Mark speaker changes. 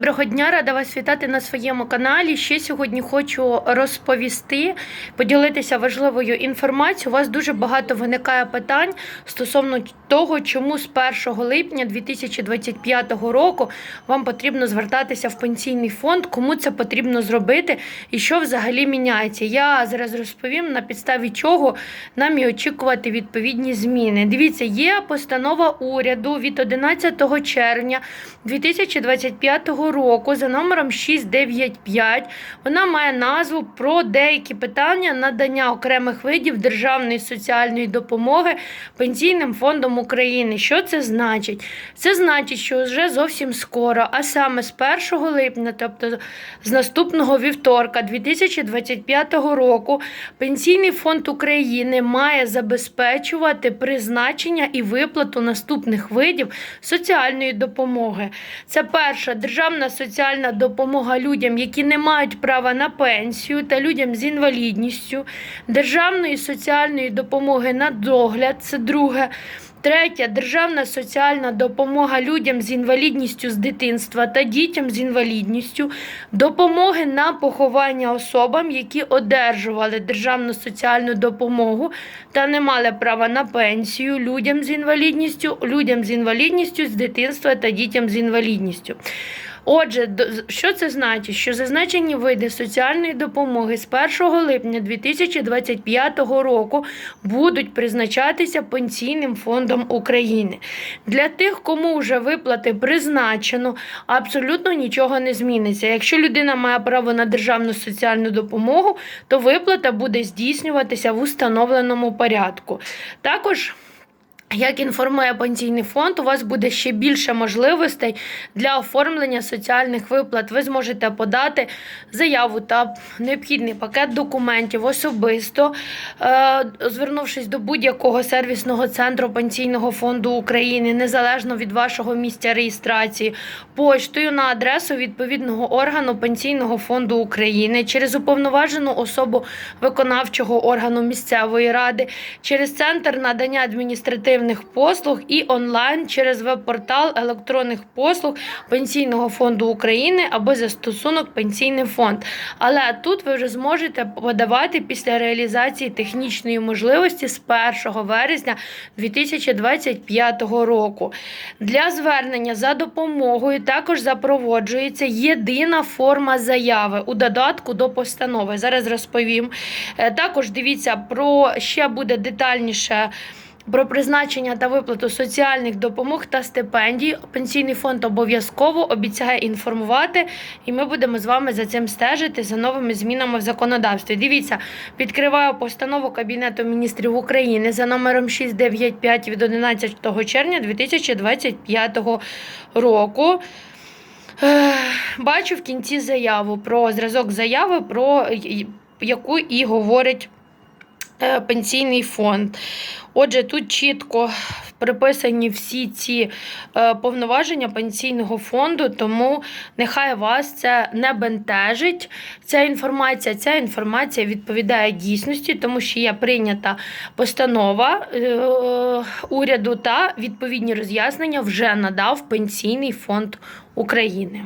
Speaker 1: Доброго дня, рада вас вітати на своєму каналі. Ще сьогодні хочу розповісти, поділитися важливою інформацією. У вас дуже багато виникає питань стосовно того, чому з 1 липня 2025 року вам потрібно звертатися в пенсійний фонд, кому це потрібно зробити і що взагалі міняється. Я зараз розповім на підставі чого нам і очікувати відповідні зміни. Дивіться, є постанова уряду від 11 червня 2025 року за номером 695. Вона має назву про деякі питання надання окремих видів державної соціальної допомоги пенсійним фондом України. Що це значить? Це значить, що вже зовсім скоро, а саме з 1 липня, тобто з наступного вівторка 2025 року, Пенсійний фонд України має забезпечувати призначення і виплату наступних видів соціальної допомоги. Це перша державна соціальна допомога людям, які не мають права на пенсію, та людям з інвалідністю, державної соціальної допомоги на догляд. Це друге. Третє державна соціальна допомога людям з інвалідністю з дитинства та дітям з інвалідністю, допомоги на поховання особам, які одержували державну соціальну допомогу та не мали права на пенсію, людям з інвалідністю, людям з інвалідністю з дитинства та дітям з інвалідністю. Отже, що це значить? Що зазначені види соціальної допомоги з 1 липня 2025 року будуть призначатися Пенсійним фондом України. Для тих, кому вже виплати призначено, абсолютно нічого не зміниться. Якщо людина має право на державну соціальну допомогу, то виплата буде здійснюватися в установленому порядку. Також як інформує пенсійний фонд, у вас буде ще більше можливостей для оформлення соціальних виплат. Ви зможете подати заяву та необхідний пакет документів особисто, е, звернувшись до будь-якого сервісного центру пенсійного фонду України, незалежно від вашого місця реєстрації, поштою на адресу відповідного органу пенсійного фонду України через уповноважену особу виконавчого органу місцевої ради, через центр надання адміністративних послуг і онлайн через веб-портал електронних послуг Пенсійного фонду України або застосунок Пенсійний фонд. Але тут ви вже зможете подавати після реалізації технічної можливості з 1 вересня 2025 року. Для звернення за допомогою також запроводжується єдина форма заяви у додатку до постанови. Зараз розповім. Е, Також дивіться про ще буде детальніше. Про призначення та виплату соціальних допомог та стипендій пенсійний фонд обов'язково обіцяє інформувати, і ми будемо з вами за цим стежити за новими змінами в законодавстві. Дивіться, відкриваю постанову Кабінету міністрів України за номером 695 від 11 червня 2025 року. Бачу в кінці заяву про зразок заяви, про яку і говорить пенсійний фонд. Отже, тут чітко приписані всі ці е, повноваження пенсійного фонду, тому нехай вас це не бентежить. Ця інформація, ця інформація відповідає дійсності, тому що є прийнята постанова е, уряду та відповідні роз'яснення вже надав Пенсійний фонд України.